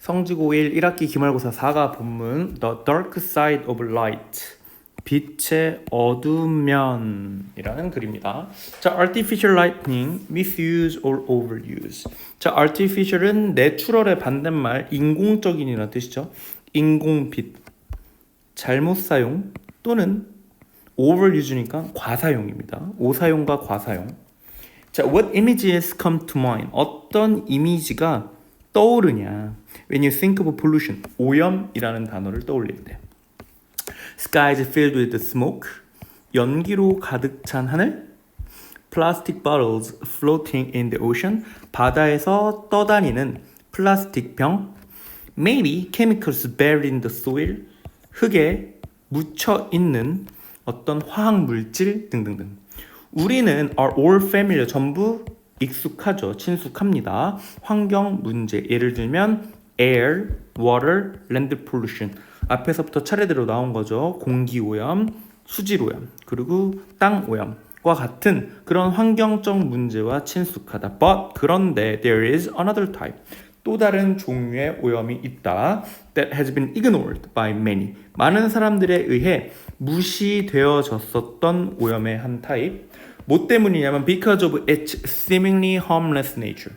성지고 1 1학기 기말고사 4가 본문 The Dark Side of Light 빛의 어두운 면이라는 글입니다. 자, artificial lightning, misuse or overuse. 자, artificial은 내추럴의 반대말 인공적인이라는 뜻이죠. 인공빛, 잘못 사용 또는 overuse니까 과사용입니다. 오사용과 과사용. 자, what images come to mind? 어떤 이미지가 떠오르냐? When you think of pollution, 오염이라는 단어를 떠올릴 때. Skies filled with smoke, 연기로 가득 찬 하늘. Plastic bottles floating in the ocean, 바다에서 떠다니는 플라스틱 병. Maybe chemicals buried in the soil, 흙에 묻혀 있는 어떤 화학 물질 등등등. 우리는 are all familiar 전부 익숙하죠. 친숙합니다. 환경 문제 예를 들면 air, water, land pollution 앞에서부터 차례대로 나온 거죠. 공기 오염, 수질 오염, 그리고 땅 오염 과 같은 그런 환경적 문제와 친숙하다. But 그런데 there is another type. 또 다른 종류의 오염이 있다. That has been ignored by many. 많은 사람들에 의해 무시되어졌었던 오염의 한 타입. 뭐 때문이냐면 because of its seemingly harmless nature.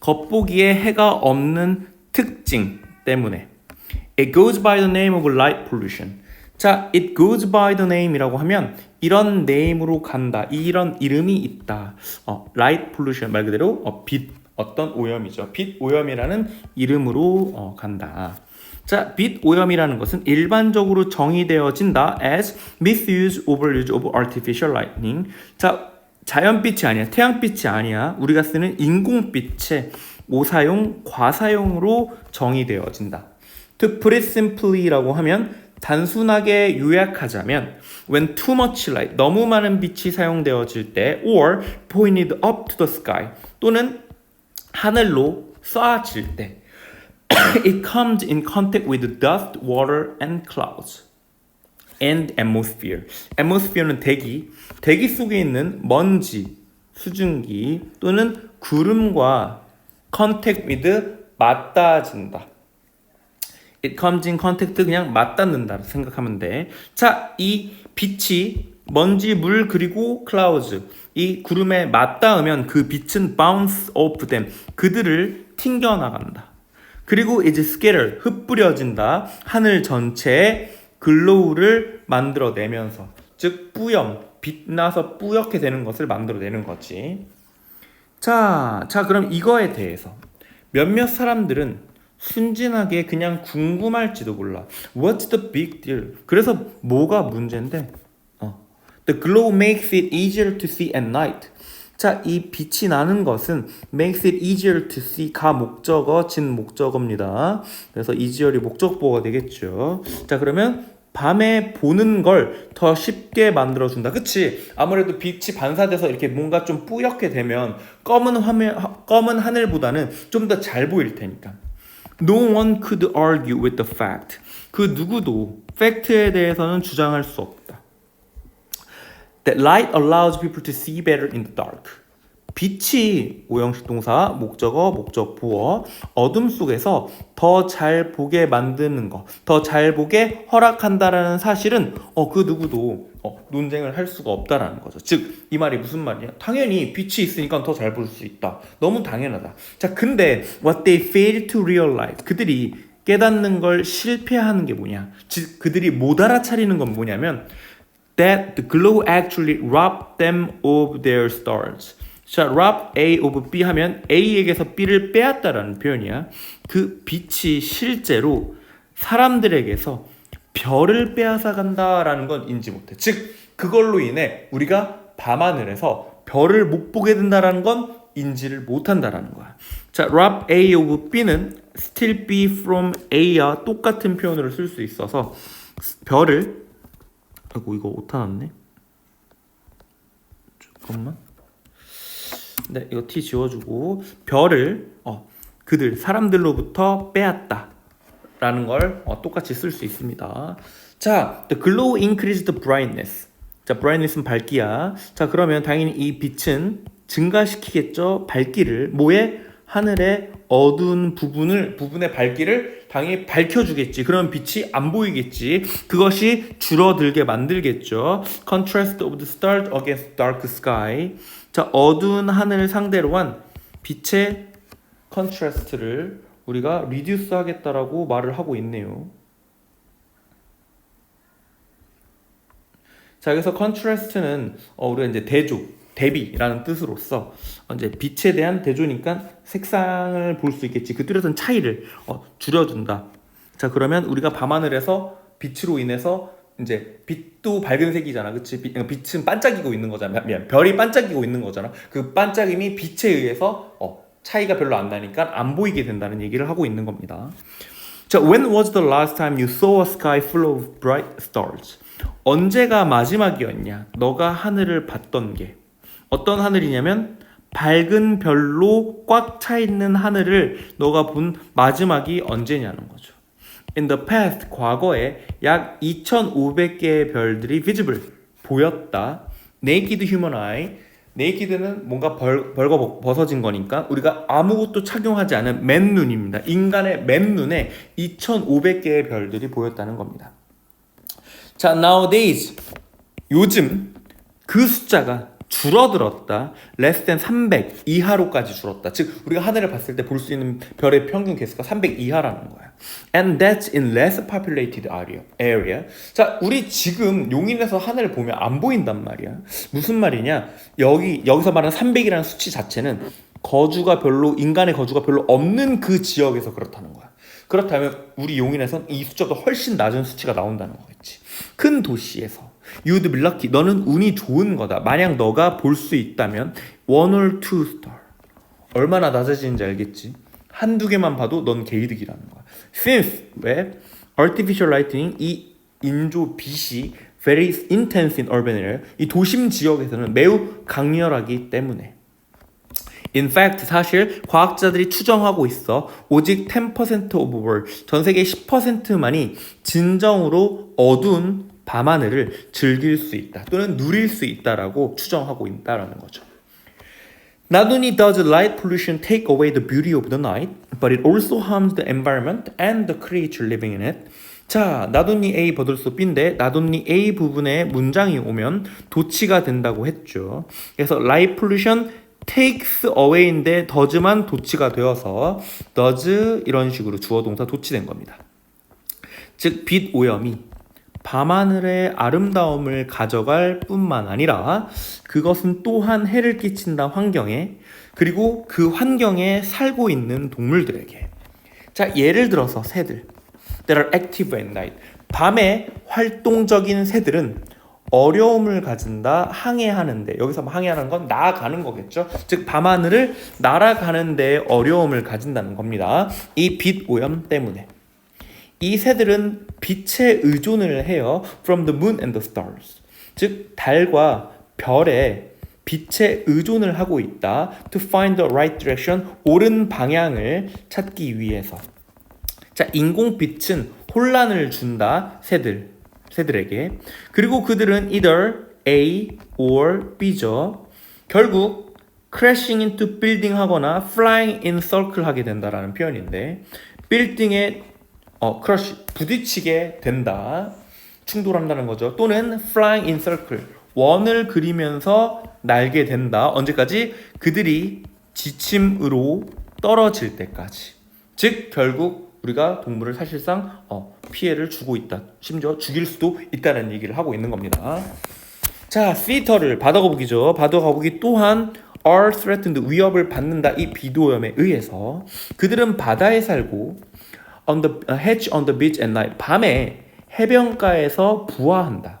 겉보기에 해가 없는 특징 때문에. It goes by the name of light pollution. 자, it goes by the name이라고 하면 이런 name으로 간다. 이런 이름이 있다. 어, light pollution 말 그대로 어, 빛 어떤 오염이죠. 빛 오염이라는 이름으로 어, 간다. 자, 빛 오염이라는 것은 일반적으로 정의되어진다 as misuse, overuse of artificial lightning. 자, 자연빛이 아니야, 태양빛이 아니야. 우리가 쓰는 인공빛의 오사용, 과사용으로 정의되어진다. To put it simply라고 하면 단순하게 요약하자면 when too much light 너무 많은 빛이 사용되어질 때 or pointed up to the sky 또는 하늘로 쏴질 때 it comes in contact with dust, water and clouds and atmosphere. atmosphere는 대기, 대기 속에 있는 먼지, 수증기 또는 구름과 contact with 맞닿아진다. It comes in contact 그냥 맞닿는다 생각하면 돼. 자, 이 빛이 먼지, 물 그리고 clouds 이 구름에 맞닿으면 그 빛은 bounce off them 그들을 튕겨 나간다. 그리고 이제 scatter 흩뿌려진다. 하늘 전체에 글로우를 만들어내면서 즉 뿌염 빛나서 뿌옇게 되는 것을 만들어내는 거지. 자, 자 그럼 이거에 대해서 몇몇 사람들은 순진하게 그냥 궁금할지도 몰라. What's the big deal? 그래서 뭐가 문제인데? 어. The glow makes it easier to see at night. 자, 이 빛이 나는 것은 makes it easier to see 가 목적어, 진 목적어입니다. 그래서 easier이 목적보가 되겠죠. 자, 그러면 밤에 보는 걸 더 쉽게 만들어준다. 그치? 아무래도 빛이 반사돼서 이렇게 뭔가 좀 뿌옇게 되면 검은 화면, 검은 하늘보다는 좀 더 잘 보일 테니까. No one could argue with the fact. 그 누구도 팩트에 대해서는 주장할 수 없다. That light allows people to see better in the dark. 빛이 오형식 동사, 목적어, 목적 부어, 어둠 속에서 더 잘 보게 만드는 거, 더잘 보게 허락한다라는 사실은 어, 그 누구도 어, 논쟁을 할 수가 없다라는 거죠. 즉, 이 말이 무슨 말이야? 당연히 빛이 있으니까 더 잘 볼 수 있다. 너무 당연하다. 자, 근데 what they fail to realize 그들이 깨닫는 걸 실패하는 게 뭐냐? 즉, 그들이 못 알아차리는 건 뭐냐면 that the glow actually robbed them of their stars. 자, rob A of B 하면 A에게서 B를 빼앗다라는 표현이야. 그 빛이 실제로 사람들에게서 별을 빼앗아 간다라는 건 인지 못해. 즉, 그걸로 인해 우리가 밤하늘에서 별을 못 보게 된다라는 건 인지를 못한다라는 거야. 자, rob A of B는 steal B from A와 똑같은 표현으로 쓸 수 있어서 별을 아이고 이거 오타 났네. 잠깐만. 네, 이거 T 지워주고 별을 어, 그들 사람들로부터 빼앗다 라는 걸 어, 똑같이 쓸 수 있습니다. 자, the glow increased brightness. 자, brightness는 밝기야. 자, 그러면 당연히 이 빛은 증가시키겠죠. 밝기를 뭐에 하늘의 어두운 부분을 부분의 밝기를 당연히 밝혀주겠지. 그러면 빛이 안 보이겠지. 그것이 줄어들게 만들겠죠. Contrast of the stars against dark sky. 자, 어두운 하늘을 상대로 한 빛의 컨트라스트를 우리가 리듀스 하겠다라고 말을 하고 있네요. 자, 그래서 컨트라스트는 어, 우리가 이제 대조, 대비라는 뜻으로서 어, 이제 빛에 대한 대조니까 색상을 볼 수 있겠지. 그 뚜렷한 차이를 어, 줄여준다. 자, 그러면 우리가 밤하늘에서 빛으로 인해서 이제 빛도 밝은 색이잖아? 빛, 어, 빛은 반짝이고 있는 거잖아. 미안, 별이 반짝이고 있는 거잖아. 그 반짝임이 빛에 의해서 어, 차이가 별로 안 나니까 안 보이게 된다는 얘기를 하고 있는 겁니다. 자, when was the last time you saw a sky full of bright stars? 언제가 마지막이었냐? 너가 하늘을 봤던 게 어떤 하늘이냐면 밝은 별로 꽉 차 있는 하늘을 너가 본 마지막이 언제냐는 거죠. In the past, 과거에 약 2,500개의 별들이 visible, 보였다. Naked human eye. naked는 뭔가 벌, 벌거 벗어진 거니까 우리가 아무것도 착용하지 않은 맨눈입니다. 인간의 맨눈에 2,500개의 별들이 보였다는 겁니다. 자, nowadays 요즘 그 숫자가 줄어들었다. less than 300 이하로까지 줄었다. 즉 우리가 하늘을 봤을 때 볼 수 있는 별의 평균 개수가 300 이하라는 거야. And that's in less populated area. 자, 우리 지금 용인에서 하늘을 보면 안 보인단 말이야. 무슨 말이냐? 여기 여기서 말하는 300이라는 수치 자체는 거주가 별로 인간의 거주가 별로 없는 그 지역에서 그렇다는 거야. 그렇다면 우리 용인에선 이 숫자가 훨씬 낮은 수치가 나온다는 거겠지. 큰 도시에서 you'd be lucky. 너는 운이 좋은 거다. 만약 너가 볼 수 있다면 one or two star. 얼마나 낮아지는지 알겠지? 한두 개만 봐도 넌 개이득이라는 거야. Since 왜 artificial lighting 이 인조 빛이 very intense in urban area 이 도심 지역에서는 매우 강렬하기 때문에 In fact, 사실 과학자들이 추정하고 있어 오직 10% of all, 전 세계 10%만이 진정으로 어두운 밤하늘을 즐길 수 있다 또는 누릴 수 있다라고 추정하고 있다라는 거죠. Not only does light pollution take away the beauty of the night, but it also harms the environment and the creature living in it. 자, not only A 버들소 B인데 not only A 부분에 문장이 오면 도치가 된다고 했죠. 그래서 light pollution takes away인데 does만 도치가 되어서 does 이런 식으로 주어 동사 도치된 겁니다. 즉 빛 오염이 밤하늘의 아름다움을 가져갈 뿐만 아니라 그것은 또한 해를 끼친다 환경에 그리고 그 환경에 살고 있는 동물들에게. 자 예를 들어서 새들. That are active at night. 밤에 활동적인 새들은 어려움을 가진다 항해하는데. 여기서 항해하는 건 나아가는 거겠죠? 즉 밤하늘을 날아가는데 어려움을 가진다는 겁니다. 이 빛 오염 때문에 이 새들은 빛에 의존을 해요. From the moon and the stars. 즉 달과 별에 빛에 의존을 하고 있다. To find the right direction. 옳은 방향을 찾기 위해서. 자, 인공빛은 혼란을 준다. 새들. 새들에게. 그리고 그들은 either A or B죠. 결국 crashing into building 하거나 flying in circle 하게 된다라는 표현인데 빌딩에 어, 크러쉬 부딪히게 된다. 충돌한다는 거죠. 또는 flying in circle 원을 그리면서 날게 된다. 언제까지? 그들이 지침으로 떨어질 때까지. 즉 결국 우리가 동물을 사실상 어, 피해를 주고 있다. 심지어 죽일 수도 있다는 얘기를 하고 있는 겁니다. 자, 피터를 바다 거북이죠. 바다 거북이 또한 are threatened 위협을 받는다. 이 비도염에 의해서 그들은 바다에 살고 on the hatch on the beach at night. 밤에 해변가에서 부화한다.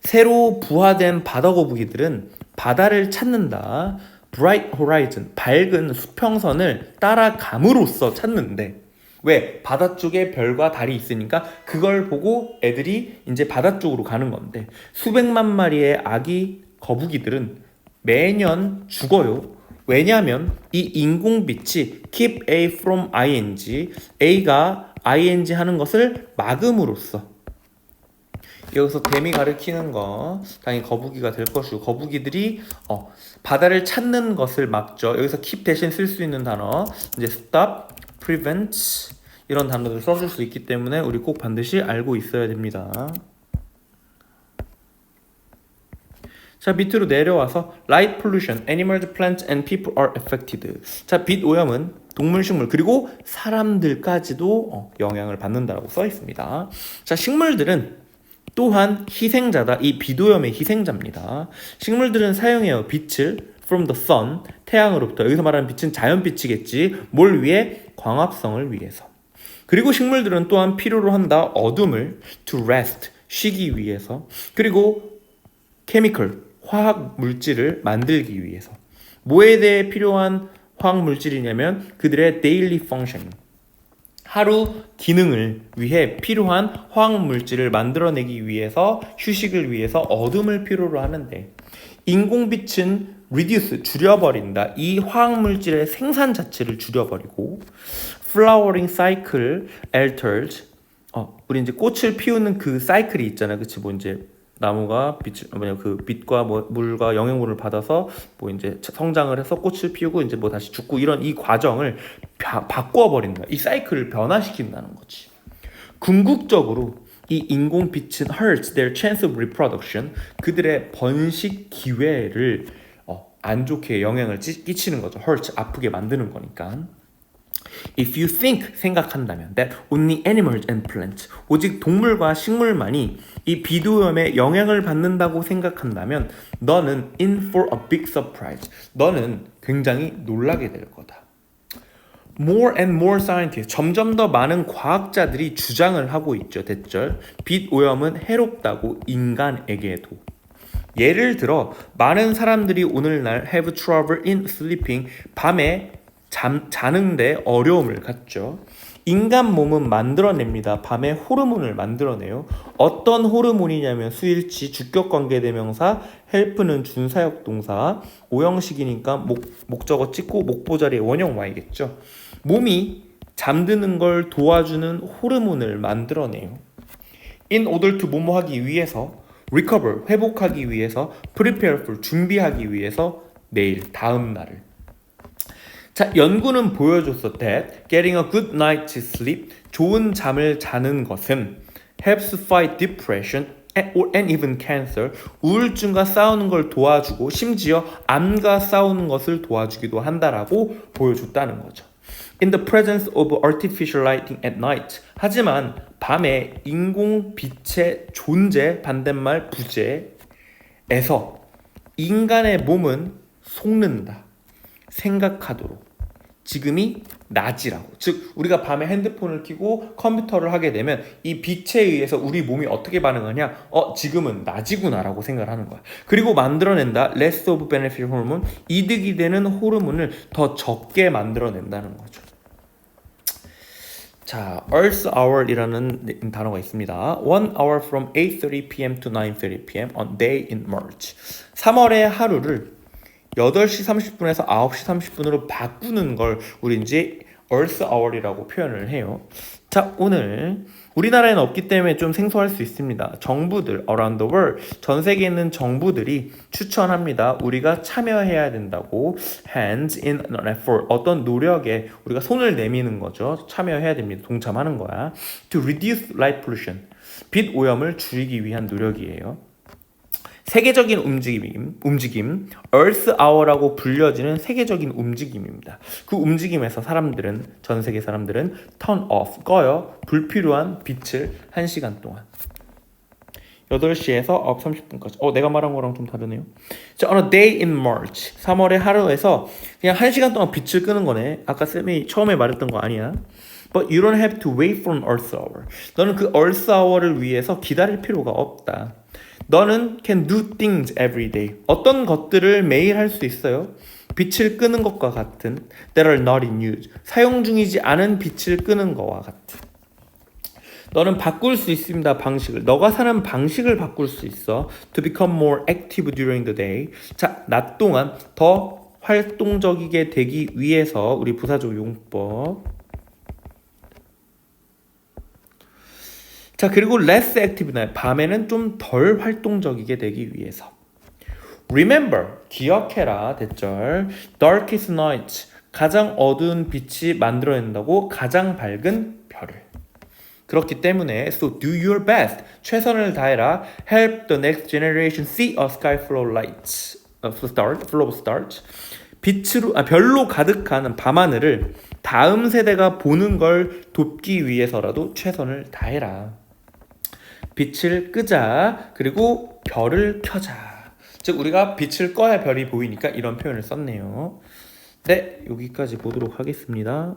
새로 부화된 바다 거북이들은 바다를 찾는다. bright horizon, 밝은 수평선을 따라감으로써 찾는데 왜? 바다 쪽에 별과 달이 있으니까 그걸 보고 애들이 이제 바다 쪽으로 가는 건데 수백만 마리의 아기 거북이들은 매년 죽어요. 왜냐하면 이 인공빛이 keep A from ing, A가 ing 하는 것을 막음으로써 여기서 뱀이 가리키는 거 당연히 거북이가 될 것이고 거북이들이 어, 바다를 찾는 것을 막죠. 여기서 keep 대신 쓸 수 있는 단어 이제 stop, prevent 이런 단어들 써줄 수 있기 때문에 우리 꼭 반드시 알고 있어야 됩니다. 자 밑으로 내려와서 light pollution, animals, plants and people are affected. 자 빛 오염은 동물, 식물 그리고 사람들까지도 어, 영향을 받는다고 써 있습니다. 자 식물들은 또한 희생자다. 이 비도염의 희생자입니다. 식물들은 사용해요 빛을 from the sun 태양으로부터 여기서 말하는 빛은 자연빛이겠지. 뭘 위해? 광합성을 위해서. 그리고 식물들은 또한 필요로 한다. 어둠을 to rest 쉬기 위해서. 그리고 케미컬 화학 물질을 만들기 위해서. 뭐에 대해 필요한 화학 물질이냐면 그들의 daily function 하루 기능을 위해 필요한 화학 물질을 만들어내기 위해서 휴식을 위해서 어둠을 필요로 하는데 인공빛은 reduce 줄여버린다. 이 화학 물질의 생산 자체를 줄여버리고 flowering cycle alters 어, 우리 이제 꽃을 피우는 그 사이클이 있잖아. 그치 뭐 이제 나무가 빛 뭐냐 그 빛과 뭐 물과 영양분을 받아서 뭐 이제 성장을 해서 꽃을 피우고 이제 뭐 다시 죽고 이런 이 과정을 바, 바꿔 버린다. 이 사이클을 변화시킨다는 거지. 궁극적으로 이 인공 빛은 hurts their chance of reproduction 그들의 번식 기회를 어, 안 좋게 영향을 끼- 끼치는 거죠. hurts 아프게 만드는 거니까. If you think 생각한다면 that only animals and plants 오직 동물과 식물만이 이 비도염에 영향을 받는다고 생각한다면 너는 in for a big surprise. 너는 굉장히 놀라게 될 거다. More and more scientists 점점 더 많은 과학자들이 주장을 하고 있죠. 대절 빛 오염은 해롭다고 인간에게도. 예를 들어 많은 사람들이 오늘날 have trouble in sleeping 밤에 잠, 자는데 어려움을 갖죠. 인간 몸은 만들어냅니다. 밤에 호르몬을 만들어내요. 어떤 호르몬이냐면 수일치, 주격 관계 대명사, 헬프는 준사역 동사, 오형식이니까 목, 목적어 찍고 목보 자리에 원형 와야겠죠. 몸이 잠드는 걸 도와주는 호르몬을 만들어내요. In order to 뭐뭐 하기 위해서 recover 회복하기 위해서 prepare for 준비하기 위해서 내일 다음 날을 자 연구는 보여줬어 that getting a good night's sleep 좋은 잠을 자는 것은 helps fight depression and, even cancer 우울증과 싸우는 걸 도와주고 심지어 암과 싸우는 것을 도와주기도 한다라고 보여줬다는 거죠. In the presence of artificial lighting at night. 하지만 밤에 인공 빛의 존재 반대말 부재에서 인간의 몸은 속는다. 생각하도록. 지금이 낮이라고. 즉 우리가 밤에 핸드폰을 켜고 컴퓨터를 하게 되면 이 빛에 의해서 우리 몸이 어떻게 반응하냐? 어 지금은 낮이구나라고 생각을 하는 거야. 그리고 만들어낸다 less of beneficial hormone 이득이 되는 호르몬을 더 적게 만들어낸다는 거죠. 자, Earth Hour이라는 단어가 있습니다. One hour from 8:30 p.m. to 9:30 p.m. on day in March. 3월의 하루를 8시 30분에서 9시 30분으로 바꾸는 걸 우리 이제 Earth Hour이라고 표현을 해요. 자, 오늘 우리나라에는 없기 때문에 좀 생소할 수 있습니다. 정부들 around the world 전 세계에 있는 정부들이 추천합니다. 우리가 참여해야 된다고 hands in an effort 어떤 노력에 우리가 손을 내미는 거죠. 참여해야 됩니다. 동참하는 거야. to reduce light pollution 빛 오염을 줄이기 위한 노력이에요. 세계적인 움직임, 움직임, Earth Hour라고 불려지는 세계적인 움직임입니다. 그 움직임에서 사람들은 전 세계 사람들은 turn off 꺼요 불필요한 빛을 1시간 동안. 8시에서 9시 30분까지. 어, 내가 말한 거랑 좀 다르네요. 자, on a day in March. 3월의 하루에서 그냥 1시간 동안 빛을 끄는 거네. 아까 쌤이 처음에 말했던 거 아니야. But you don't have to wait for an Earth Hour. 너는 그 Earth Hour를 위해서 기다릴 필요가 없다. 너는 can do things every day. 어떤 것들을 매일 할 수 있어요. 빛을 끄는 것과 같은 that are not in use. 사용 중이지 않은 빛을 끄는 것과 같은. 너는 바꿀 수 있습니다. 방식을. 너가 사는 방식을 바꿀 수 있어. To become more active during the day. 자, 낮 동안 더 활동적이게 되기 위해서 우리 부사적 용법. 자, 그리고 less active나 밤에는 좀 덜 활동적이게 되기 위해서. Remember, 기억해라, 대절. Darkest night, 가장 어두운 빛이 만들어낸다고 가장 밝은 별을. 그렇기 때문에 so do your best, 최선을 다해라. Help the next generation see a sky full of lights. Uh, start, full of stars. 빛으로 아 별로 가득한 밤하늘을 다음 세대가 보는 걸 돕기 위해서라도 최선을 다해라. 빛을 끄자. 그리고 별을 켜자. 즉 우리가 빛을 꺼야 별이 보이니까 이런 표현을 썼네요. 네, 여기까지 보도록 하겠습니다.